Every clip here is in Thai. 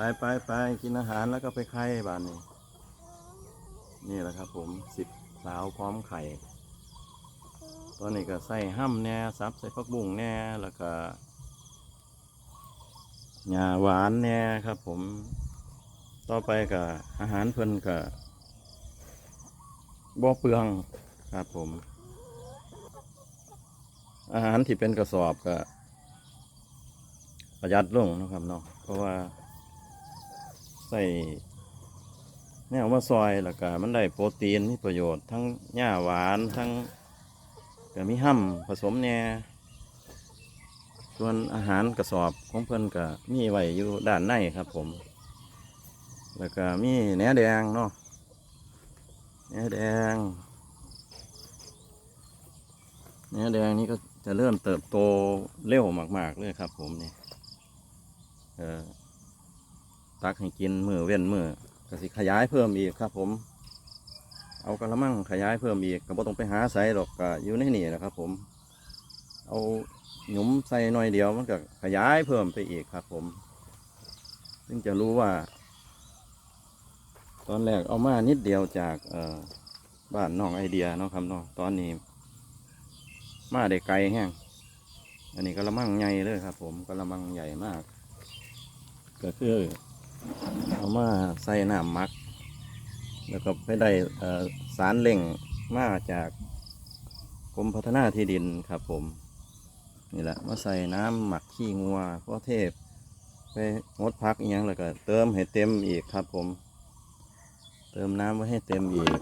ไปไปไปกินอาหารแล้วก็ไปไข่บ้านนี้นี่แหละครับผมสิบสาวพร้อมไข่ ตอนนี้ก็ใส่ห้ำแน่ซับใส่ฟักบุ้งแน่แล้วก็หญ้าหวานแน่ครับ ผม ต่อไปก็อาหารเพิ่นก็บ่เปลืองครับผม อาหารที่เป็นกระสอบก็ประหยัดลงนะครับเนาะเพราะว่า ใส่แนวมาซอยแล้วก็มันได้โปรตีนมีประโยชน์ทั้งหญ้าหวานทั้งก็มีห้ำผสมแหน่ส่วนอาหารกระสอบของเพิ่อนก็มีไว้อยู่ด้านในครับผม แล้วก็มีแหนแดงเนาะแหนแดงแหนแดงนี่ก็จะเริ่มเติบโตเร็วมาก ๆ เลยครับผมเนี่ยเออ ตักให้กินมือเว้นมือก็สิขยายเพิ่มอีกครับ ผม เอากระมังขยายเพิ่มอีกก็บ่ต้องไปหาใส่หรอกก็อยู่ในนี่แหละครับ ผม เอาหยุมใส่หน่อยเดียวมันก็ขยายเพิ่มไปอีกครับ ผม ซึ่งจะรู้ว่า ตอนแรกเอามานิดเดียวจากเอ่อบ้านน้องไอเดียเนาะครับเนาะตอนนี้ มาได้ไกลแห้งอันนี้กระมังใหญ่เลยครับ ผมกระมังใหญ่มาก ก็คือ เอามาใส่น้ำหมัก แล้วก็ไปได้สารเล่งมาจากกรมพัฒนาที่ดินครับผม นี่แหละมาใส่น้ำหมักขี้งัวพ่อเทพ ไปงดพักอหยังแล้วก็เติมให้เต็มอีกครับผม เติมน้ำไว้ให้เต็มอีก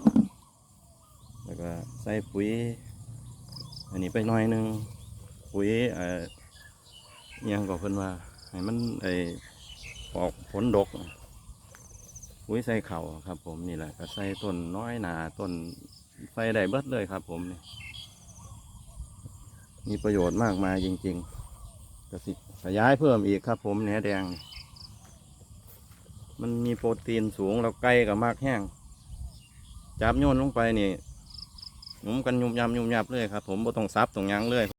แล้วก็ใส่ปุ๋ย อันนี้ไปหน่อยหนึง ปุ๋ยเอ่ออิหยังก็เพิ่นว่าให้มันไอ ออกผลดกปุ๋ยใส่เข่าครับ ผมนี่แหละก็ใส่ต้นน้อยหนาต้นใส่ได้เบิดเลยครับ ผมนี่มีประโยชน์มากมายจริงๆก็สิขยายเพิ่มอีกครับ ผมแหนแดง มันมีโปรตีนสูงแล้วไก่กับมากแห้ง จับโยนลงไปนี่หนุ่มกันยุบยำยุบยับเลยครับ ผมบ่ต้องซับตรงยังเลย